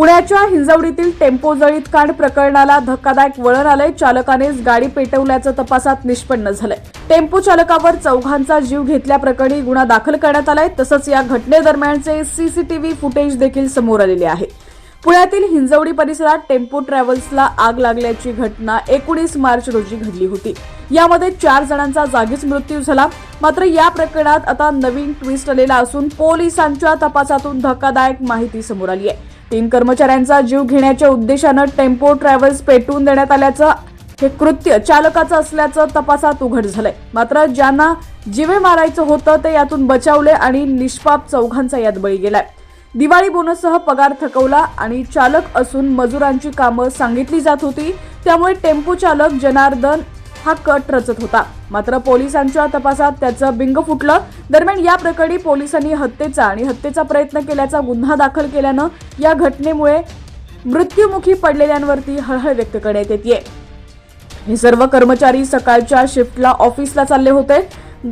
पुण्याच्या हिंजवडीतील टेम्पो जळीत कांड प्रकरणाला धक्कादायक वळण आलंय. चालकानेच गाडी पेटवल्याचं तपासात निष्पन्न झालंय. टेम्पो चालकावर चौघांचा जीव घेतल्याप्रकरणी गुन्हा दाखल करण्यात आलाय. तसंच या घटनेदरम्यानचे सीसीटीव्ही फुटेज देखील समोर आलेले आहे. पुण्यातील हिंजवडी परिसरात टेम्पो ट्रॅव्हल्सला आग लागल्याची घटना एकोणीस मार्च रोजी घडली होती. यामध्ये चार जणांचा जागीच मृत्यू झाला. मात्र या प्रकरणात आता नवीन ट्विस्ट आलेला असून पोलिसांच्या तपासातून धक्कादायक माहिती समोर आली आहे. तीन कर्मचाऱ्यांचा जीव घेण्याच्या उद्देशानं टेम्पो ट्रॅव्हल्स पेटवून देण्यात आल्याचं हे कृत्य चालकाचं असल्याचं तपासात उघड झालंय. मात्र ज्यांना जिवे मारायचं होतं ते यातून बचावले आणि निष्पाप चौघांचा यात बळी गेलाय. दिवाळी बोनससह पगार थकवला आणि चालक असून मजुरांची कामं सांगितली जात होती. त्यामुळे टेम्पो चालक जनार्दन हा कट रचत होता. मात्र पोलिसांच्या तपासात त्याचं बिंग फुटलं. दरम्यान या प्रकरणी पोलिसांनी हत्येचा आणि हत्येचा प्रयत्न केल्याचा गुन्हा दाखल केल्यानं या घटनेमुळे मृत्युमुखी पडलेल्यांवरती हळहळ व्यक्त करण्यात येते हे सर्व कर्मचारी सकाळच्या शिफ्टला ऑफिसला चालले होते.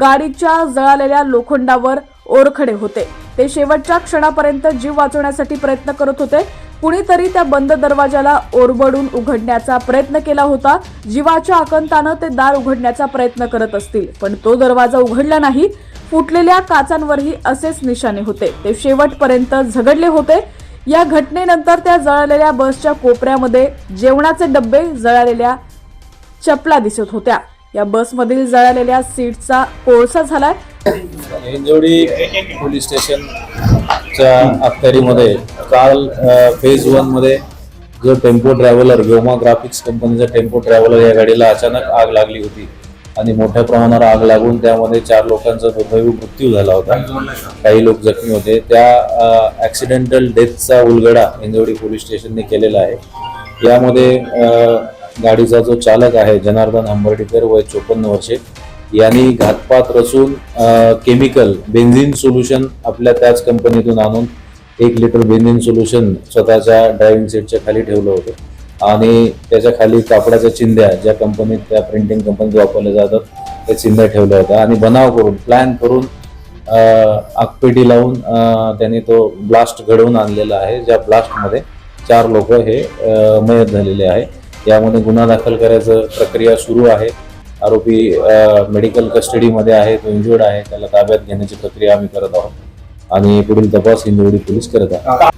गाडीच्या जळालेल्या लोखंडावर ओरखडे होते. ते शेवटच्या क्षणापर्यंत जीव वाचवण्यासाठी प्रयत्न करत होते. कुणीतरी त्या बंद दरवाजाला ओरबडून उघडण्याचा प्रयत्न केला होता. जीवाच्या आकंतानं ते दार उघडण्याचा प्रयत्न करत असतील पण तो दरवाजा उघडला नाही. फुटलेल्या काचांवरही असेच निशाणे होते. ते शेवटपर्यंत झगडले होते. या घटनेनंतर त्या जळालेल्या बसच्या कोपऱ्यामध्ये जेवणाचे डब्बे जळालेल्या चपला दिसत होत्या. या बसमधील जळालेल्या सीटचा कोळसा झालाय. हिंजवडी पोलीस स्टेशनच्या अखत्यारीमध्ये काल फेज वनमध्ये जो टेम्पो ट्रॅव्हलर व्योमा ग्राफिक्स कंपनीचा टेम्पो ट्रॅव्हलर या गाडीला अचानक आग लागली होती. आणि मोठ्या प्रमाणावर आग लागून त्यामध्ये चार लोकांचा दुर्दैवी मृत्यू झाला होता. काही लोक जखमी होते. त्या ऍक्सिडेंटल डेथचा उलगडा हिंजवडी पोलीस स्टेशनने केलेला आहे. यामध्ये गाडीचा जो चालक आहे जनार्दन हंबर्डीकर वय चोपन्न वर्षे यांनी घातपात रचून केमिकल बेन्झिन सोल्युशन आपल्या त्याच कंपनीतून आणून एक लिटर बेनिन सोल्युशन स्वतःच्या ड्रायव्हिंग सीटच्या खाली ठेवलं होतं. आणि त्याच्याखाली कापडाच्या चिंध्या ज्या कंपनीत त्या प्रिंटिंग कंपनीत वापरल्या जातात त्या चिंध्या ठेवल्या होत्या. आणि बनाव करून प्लॅन करून आगपेटी लावून त्यांनी तो ब्लास्ट घडवून आणलेला आहे. ज्या ब्लास्टमध्ये चार लोक हे मयत झालेले आहे. यामध्ये गुन्हा दाखल करायचं प्रक्रिया सुरू आहे. आरोपी मेडिकल कस्टडीमध्ये आहे. तो इंजुर्ड आहे. त्याला ताब्यात घेण्याची प्रक्रिया आम्ही करत आहोत. आणि पुढील तपास हिंदवडी पोलीस करत आहे.